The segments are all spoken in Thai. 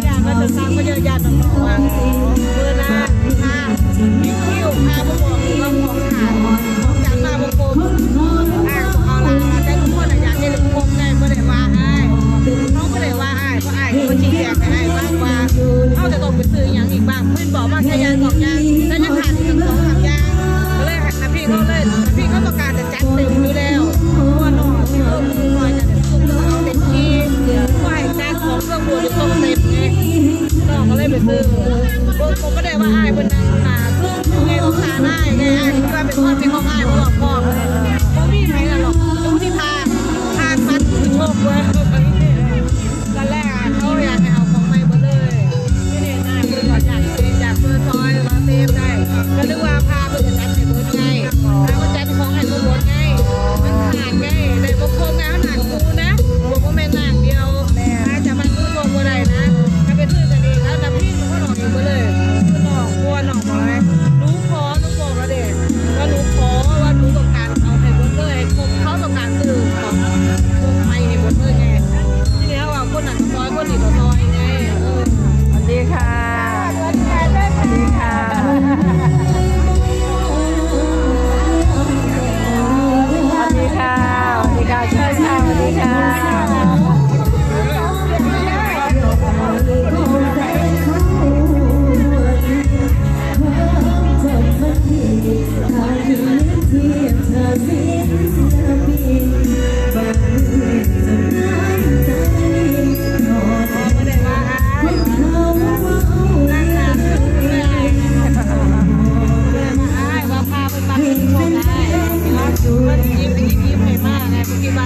两个น三个就压着า ซื่อผมก็ได้ว่าอ้ายเพิ่นนั่งตาซึ่งไงลูกค้าได้ไงอายเพิ่เป็นความเป็ของอายบ่หลอกพ่อ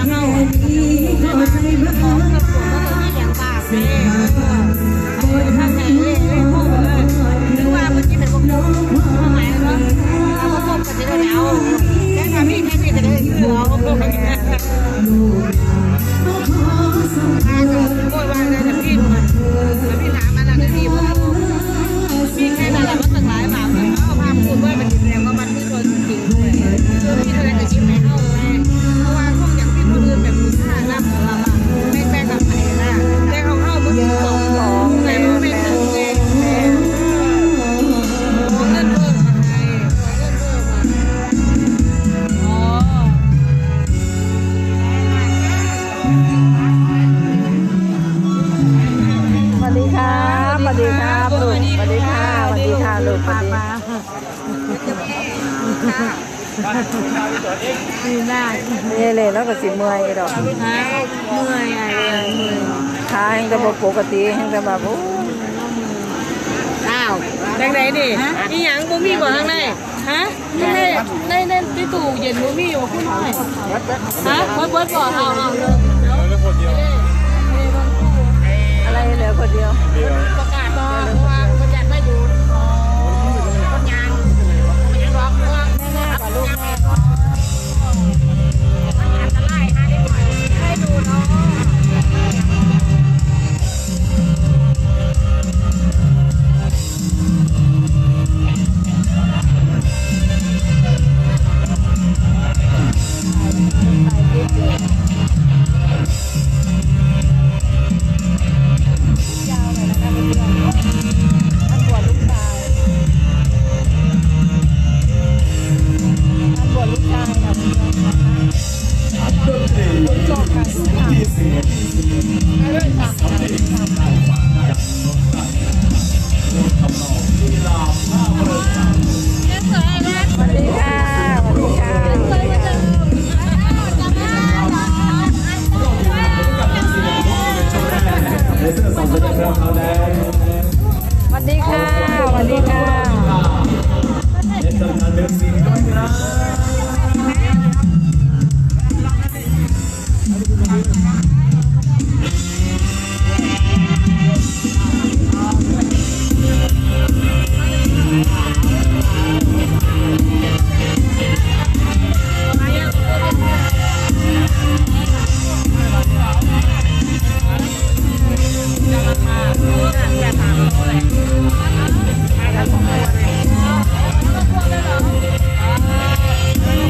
เที่เข้าใจบ้างสิบห้า ดีครับลูกสวัสดีค่ะสวัสดีค่ะลูกสวัสดีค่ะดีหน้าเนี่ยเลยแล้วก็สิเมื่อยดอกเมื่อยไรเมื่อยขาแห้งแต่ปกติแห้งแต่แบบโอ้อ้าวแดงไหนดิมีหยังบ่มีบ่ข้างในฮะข้างในในในที่ตู้เย็นบ่มีบ่คุณหน่อยฮะเบิดเบิดบ่เอาเอาเลยวคนเดียวอะไรเหลือคนเดียว สวัสดีค่ะสวัสดีค่ะ